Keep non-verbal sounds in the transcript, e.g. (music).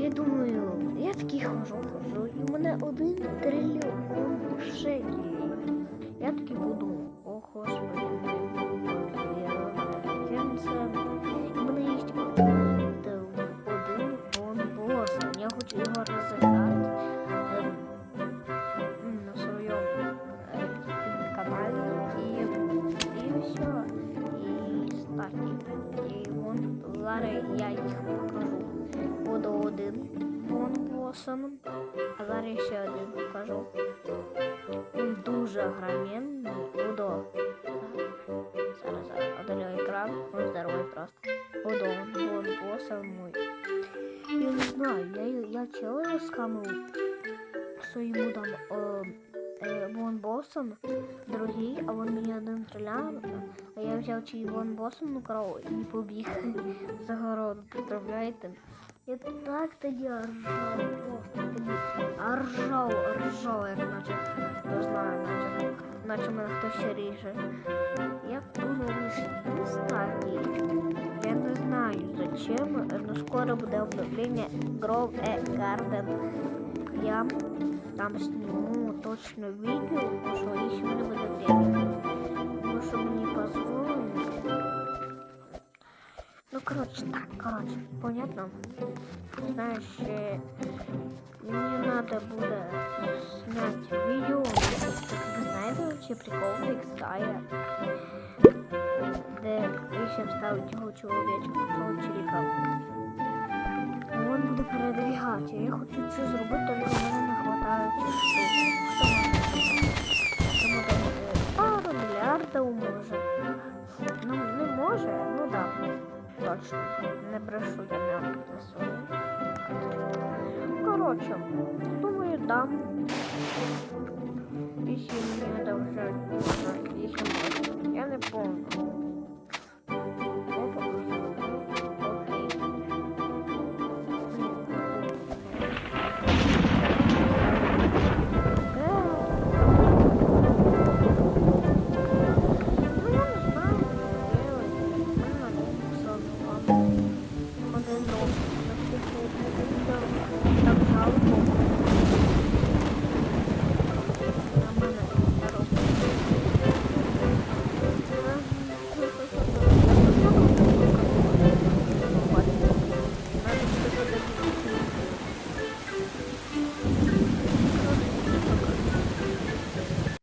я думаю, я такий хожу, хожу, і в мене один трильйон шекелів. Я такий подумав, о, господи, чим це? І в мене є один бонбос, я хочу його розіграти на своєму е, каналі і, і все. І стаки. І вон зараз я їх. Буду бонбосом, а зараз ще один покажу. Він дуже граменний. Буду. Зараз зараз одалю екран. Он здоровий просто. Буду бонбосом мой. Я не знаю, я, я чего скамил своему там э, э, вон боссом, другий, а он мені один стріляв, а я взяв чий вон боссом ну коров і побіг (laughs) за городу, представляєте? Я так тоді ржав, тоді а ржав, як наче, не знаю, наче, наче мене хтось ріже. Я думав, кстати, я не знаю зачем, но скоро буде обновление Grove a Garden. Я там сниму точно видео, что еще не будет времени. Потому что мне позволили. Короче, так, короче, понятно? Знаешь, мне надо будет снять видео. Знаете вообще прикол фикстая? Де ви ще вставить його чоловічку, того чоловіка. Він буде передвігати. Я хочу це зробити, але в мене не е, пару мільярдів може. Ну, не може, так. Да, точно. Не прошу я м'яко на свою. Коротше, думаю, дам. 8 мне это уже 8